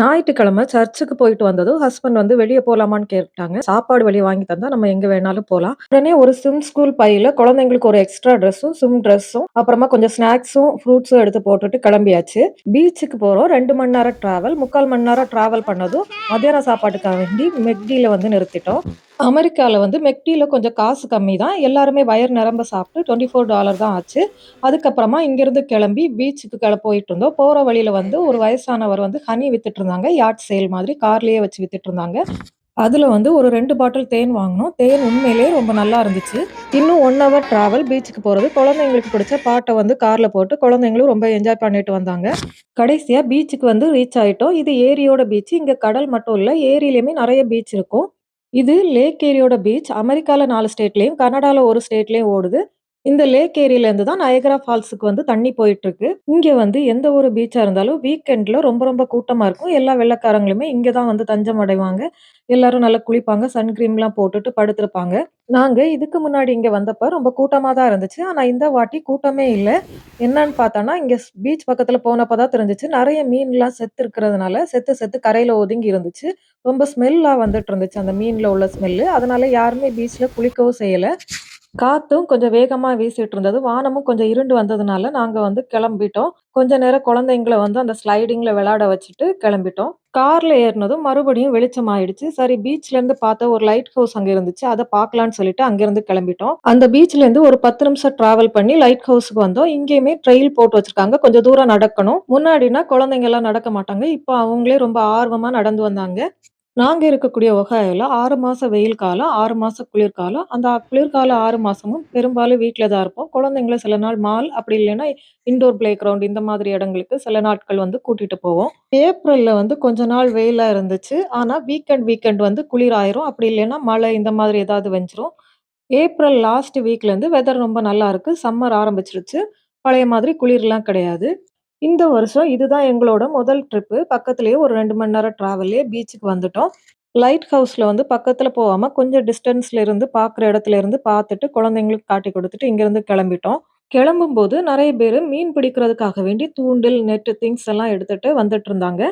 ஞாயிற்றுக்கிழமை சர்ச்சுக்கு போயிட்டு வந்ததும் ஹஸ்பண்ட் வந்து வெளியே போலாமான்னு கேட்டாங்க. சாப்பாடு வழி வாங்கி தந்தா நம்ம எங்க வேணாலும் போலாம். உடனே ஒரு சிம் ஸ்கூல் பையில குழந்தைங்களுக்கு ஒரு எக்ஸ்ட்ரா ட்ரெஸ்ஸும், சிம் ட்ரெஸ்ஸும், அப்புறமா கொஞ்சம் ஸ்நாக்ஸும், ஃப்ரூட்ஸும் எடுத்து போட்டுட்டு கிளம்பியாச்சு. பீச்சுக்கு போறோம். ரெண்டு மணி நேரம் டிராவல். 3/4 மணி நேரம் டிராவல் பண்ணதும் மத்தியான சாப்பாட்டுக்காக வேண்டி மெக்டியில வந்து நிறுத்திட்டோம். அமெரிக்காவில் வந்து மெக்டியில் கொஞ்சம் காசு கம்மி தான். எல்லாருமே வயர் நிரம்ப சாப்பிட்டு $24 தான் ஆச்சு. அதுக்கப்புறமா இங்கேருந்து கிளம்பி பீச்சுக்கு கெள போயிட்டுருந்தோம். போகிற வழியில் வந்து ஒரு வயசானவர் வந்து ஹனி வித்துட்டுருந்தாங்க. யாட் சேல் மாதிரி கார்லேயே வச்சு வித்துட்டுருந்தாங்க. அதில் வந்து ஒரு ரெண்டு பாட்டில் தேன் வாங்கினோம் தேன் உண்மையிலேயே ரொம்ப நல்லா இருந்துச்சு. இன்னும் ஒன் ஹவர் ட்ராவல் பீச்சுக்கு போகிறது குழந்தைங்களுக்கு பிடிச்ச பாட்டை வந்து காரில் போட்டு குழந்தைங்களும் ரொம்ப என்ஜாய் பண்ணிட்டு வந்தாங்க. கடைசியாக பீச்சுக்கு வந்து ரீச் ஆகிட்டோம் இது ஏரியோட பீச். இங்கே கடல் மட்டும் இல்லை ஏரியிலையுமே நிறைய பீச் இருக்கும். இது லேக் ஏரியோட பீச். அமெரிக்கால 4 ஸ்டேட்லயும், கனடால 1 ஸ்டேட்லயும் ஓடுது. இந்த லேக் ஏரியிலேருந்து தான் நயகரா ஃபால்ஸுக்கு வந்து தண்ணி போயிட்டுருக்கு. இங்கே வந்து எந்த ஒரு பீச்சாக இருந்தாலும் வீக்கெண்டில் ரொம்ப ரொம்ப கூட்டமாக இருக்கும். எல்லா வெள்ளைக்காரங்களுமே இங்கே தான் வந்து தஞ்சம் அடைவாங்க. எல்லாரும் நல்லா குளிப்பாங்க. சன் கிரீம்லாம் போட்டுட்டு படுத்திருப்பாங்க. நாங்கள் இதுக்கு முன்னாடி இங்கே வந்தப்போ ரொம்ப கூட்டமாக தான் இருந்துச்சு. ஆனால் இந்த வாட்டி கூட்டமே இல்லை என்னன்னு பார்த்தோன்னா இங்கே பீச் பக்கத்தில் போனப்போ தான் தெரிஞ்சிச்சு நிறைய மீன்லாம் செத்து இருக்கிறதுனால, செத்து செத்து கரையில் ஒதுங்கி இருந்துச்சு. ரொம்ப ஸ்மெல்லாக வந்துட்டு இருந்துச்சு. அந்த மீனில் உள்ள ஸ்மெல்லு. அதனால யாருமே பீச்சில் குளிக்கவும் செய்யலை காத்தும் கொஞ்சம் வேகமாக வீசிட்டு இருந்தது. வானமும் கொஞ்சம் இருண்டு வந்ததுனால நாங்கள் வந்து கிளம்பிட்டோம். கொஞ்ச நேரம் குழந்தைங்கள வந்து அந்த ஸ்லைடிங்கில் விளையாட வச்சுட்டு கிளம்பிட்டோம். கார்ல ஏறினதும் மறுபடியும் வெளிச்சம் ஆயிடுச்சு. சரி பீச்ல இருந்து பார்த்த ஒரு லைட் ஹவுஸ் அங்க இருந்துச்சு. அதை பார்க்கலான்னு சொல்லிட்டு அங்கிருந்து கிளம்பிட்டோம். அந்த பீச்ல இருந்து ஒரு 10 நிமிஷம் டிராவல் பண்ணி லைட் ஹவுஸ்க்கு வந்தோம். இங்கேயுமே ட்ரெயில் போட்டு வச்சிருக்காங்க. கொஞ்சம் தூரம் நடக்கணும். முன்னாடினா குழந்தைங்கலாம் நடக்க மாட்டாங்க. இப்போ அவங்களே ரொம்ப ஆர்வமா நடந்து வந்தாங்க. நாங்க இருக்கக்கூடிய ஒஹாயோல 6 மாசம் வெயில் காலம், 6 மாசம் குளிர்காலம். அந்த குளிர்கால 6 மாசமும் பெரும்பாலும் வீட்ல தான் இருப்போம். குழந்தைங்கள சில நாள் மால், அப்படி இல்லைன்னா இன்டோர் பிளே கிரவுண்ட் இந்த மாதிரி இடங்களுக்கு சில நாட்கள் வந்து கூட்டிட்டு போவோம். ஏப்ரல்ல வந்து கொஞ்ச நாள் வெயிலா இருந்துச்சு. ஆனா வீக்கெண்ட் வீக்கெண்ட் வந்து குளிர் ஆயிரும். அப்படி இல்லைன்னா மழை இந்த மாதிரி ஏதாவது வந்துரும். ஏப்ரல் லாஸ்ட் வீக்லேருந்து வெதர் ரொம்ப நல்லா இருக்கு. சம்மர் ஆரம்பிச்சிருச்சு. பழைய மாதிரி குளிர்லாம் கிடையாது. இந்த வருஷம் இதுதான் எங்களோட முதல் ட்ரிப்பு. பக்கத்துலேயே ஒரு ரெண்டு மணி நேரம் ட்ராவல்லே பீச்சுக்கு வந்துட்டோம். லைட் ஹவுஸில் வந்து பக்கத்தில் போகாமல் கொஞ்சம் டிஸ்டன்ஸில் இருந்து பார்க்குற இடத்துல இருந்து பார்த்துட்டு குழந்தைங்களுக்கு காட்டி கொடுத்துட்டு இங்கேருந்து கிளம்பிட்டோம். கிளம்பும்போது நிறைய பேர் மீன் பிடிக்கிறதுக்காக வேண்டி தூண்டில், நெட்டு திங்ஸ் எல்லாம் எடுத்துகிட்டு வந்துட்டு இருந்தாங்க.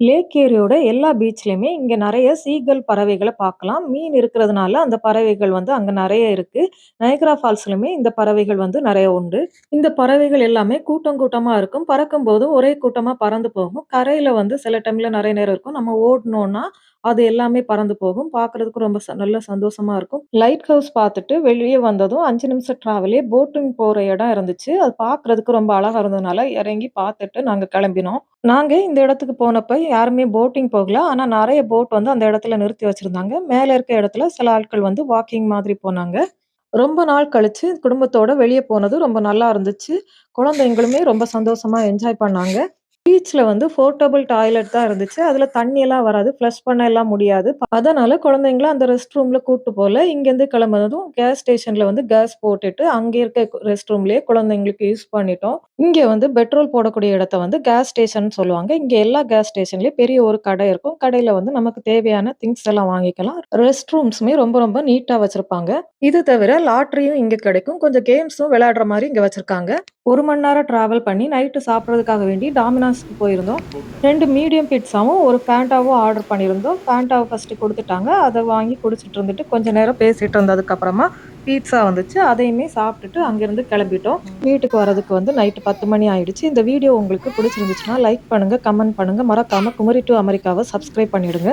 லேக் ஏரியோட எல்லா பீச்லயுமே இங்க நெறைய சீகல் பறவைகள பார்க்கலாம். மீன் இருக்கிறதுனால அந்த பறவைகள் வந்து அங்க நெறைய இருக்கு. நயகரா ஃபால்ஸ்லயுமே இந்த பறவைகள் வந்து நெறைய உண்டு. இந்த பறவைகள் எல்லாமே கூட்டம் கூட்டமா இருக்கும். பறக்கும்போது ஒரே கூட்டமா பறந்து போகும். கரையில வந்து சில டைம்ல நெறைய நேரம் இருக்கும். நம்ம ஓடுனோம்னா, அது எல்லாமே பறந்து போகும். பார்க்கறதுக்கு ரொம்ப ச நல்ல சந்தோஷமா இருக்கும். லைட் ஹவுஸ் பார்த்துட்டு வெளிய வந்ததும் 5 நிமிஷம் டிராவலே போட்டிங் போற இடம் இருந்துச்சு. அது பார்க்கறதுக்கு ரொம்ப அழகா இருந்ததுனால இறங்கி பார்த்துட்டு நாங்க கிளம்பினோம். நாங்க இந்த இடத்துக்கு போனப்ப யாருமே போட்டிங் போகல. ஆனா நெறைய போட் வந்து அந்த இடத்துல நிறுத்தி வச்சிருந்தாங்க. மேல இருக்க இடத்துல சில ஆட்கள் வந்து வாக்கிங் மாதிரி போனாங்க. ரொம்ப நாள் கழிச்சு குடும்பத்தோட வெளிய போனது ரொம்ப நல்லா இருந்துச்சு. குழந்தைங்களுமே ரொம்ப சந்தோஷமா என்ஜாய் பண்ணாங்க. பீச்சில் வந்து போர்ட்டபிள் டாய்லெட் தான் இருந்துச்சு. அதில் தண்ணி எல்லாம் வராது. ஃப்ளஷ் பண்ண எல்லாம் முடியாது. அதனால குழந்தைங்கள அந்த ரெஸ்ட் ரூமில் கூட்டு போல. இங்கேருந்து கிளம்புனதும் கேஸ் ஸ்டேஷனில் வந்து கேஸ் போட்டுட்டு, அங்கே இருக்க ரெஸ்ட் ரூம்லேயே குழந்தைங்களுக்கு யூஸ் பண்ணிட்டோம். இங்கே வந்து பெட்ரோல் போடக்கூடிய இடத்த வந்து கேஸ் ஸ்டேஷன் சொல்லுவாங்க. இங்கே எல்லா கேஸ் ஸ்டேஷன்லேயும் பெரிய ஒரு கடை இருக்கும். கடையில் வந்து நமக்கு தேவையான திங்ஸ் எல்லாம் வாங்கிக்கலாம். ரெஸ்ட் ரூம்ஸுமே ரொம்ப ரொம்ப நீட்டாக வச்சுருப்பாங்க இது தவிர லாட்ரியும் இங்கே கிடைக்கும். கொஞ்சம் கேம்ஸும் விளையாடுற மாதிரி இங்கே வச்சுருக்காங்க ஒரு மணி நேரம் ட்ராவல் பண்ணி நைட்டு சாப்பிட்றதுக்காக வேண்டி டாமினோஸ்க்கு போயிருந்தோம். ரெண்டு மீடியம் பிட்ஸாவும், ஒரு ஃபேண்டாவும் ஆர்டர் பண்ணியிருந்தோம். ஃபேண்டாவை ஃபஸ்ட்டு கொடுத்துட்டாங்க அதை வாங்கி குடிச்சிட்டு இருந்துட்டு கொஞ்ச நேரம் பேசிட்டு இருந்ததுக்கப்புறமா பீட்சா பீட்ஸா வந்துச்சு. அதையுமே சாப்பிட்டுட்டு அங்கேருந்து கிளம்பிட்டோம். வீட்டுக்கு வரதுக்கு வந்து நைட்டு 10 மணி ஆயிடுச்சு. இந்த வீடியோ உங்களுக்கு பிடிச்சிருந்துச்சுன்னா லைக் பண்ணுங்க, கமெண்ட் பண்ணுங்கள் மறக்காமல் குமரி டூ அமெரிக்காவை சப்ஸ்கிரைப் பண்ணிவிடுங்க